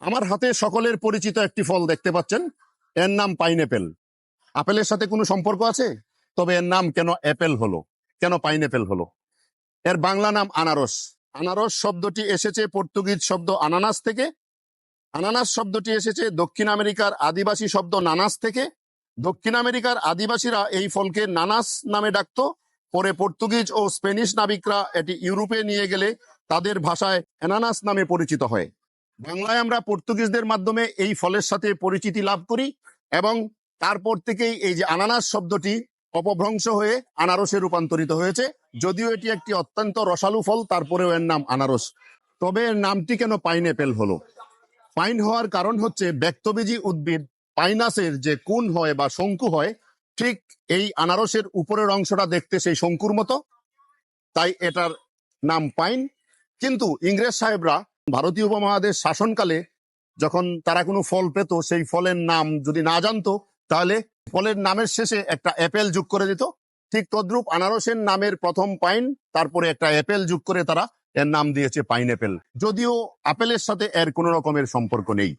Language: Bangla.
আমার হাতে সকলের পরিচিত একটি ফল দেখতে পাচ্ছেন। এর নাম পাইনঅ্যাপেল আপেলের সাথে কোনো সম্পর্ক আছে? তবে এর নাম কেন অ্যাপেল হলো? কেন পাইনঅ্যাপেল হলো? এর বাংলা নাম আনারস। আনারস শব্দটি এসেছে পর্তুগিজ শব্দ আনানাস থেকে। আনানাস শব্দটি এসেছে দক্ষিণ আমেরিকার আদিবাসী শব্দ নানাস থেকে। দক্ষিণ আমেরিকার আদিবাসীরা এই ফলকে নানাস নামে ডাকতো। পরে পর্তুগিজ ও স্পেনিশ নাবিকরা এটি ইউরোপে নিয়ে গেলে তাদের ভাষায় অ্যানানাস নামে পরিচিত হয়। বাংলায় আমরা পর্তুগিজদের মাধ্যমে এই ফলের সাথে পরিচিতি লাভ করি এবং তারপর থেকেই এই যে আনানাস শব্দটি অপভ্রংশ হয়ে আনারসে রূপান্তরিত হয়েছে। যদিও এটি একটি অত্যন্ত রসালু ফল, তারপরেও এর নাম আনারস। তবে এর নামটি কেন পাইনঅ্যাপেল হলো? পাইন হওয়ার কারণ হচ্ছে ব্যক্তবীজী উদ্ভিদ পাইনাসের যে কোন হয় বা শঙ্কু হয়, ঠিক এই আনারসের উপরের অংশটা দেখতে সেই শঙ্কুর মতো। তাই এটার নাম পাইন। কিন্তু ইংরেজ সাহেবরা ভারতীয় উপমহাদেশ শাসনকালে যখন তারা কোনো ফল পেত, সেই ফলের নাম যদি না জানতো, তাহলে ফলের নামের শেষে একটা অ্যাপেল যোগ করে দিত। ঠিক তদ্রূপ আনারসের নামের প্রথম পাইন, তারপরে একটা অ্যাপেল যোগ করে তারা এর নাম দিয়েছে পাইন অ্যাপেল যদিও আপেলের সাথে এর কোনো রকমের সম্পর্ক নেই।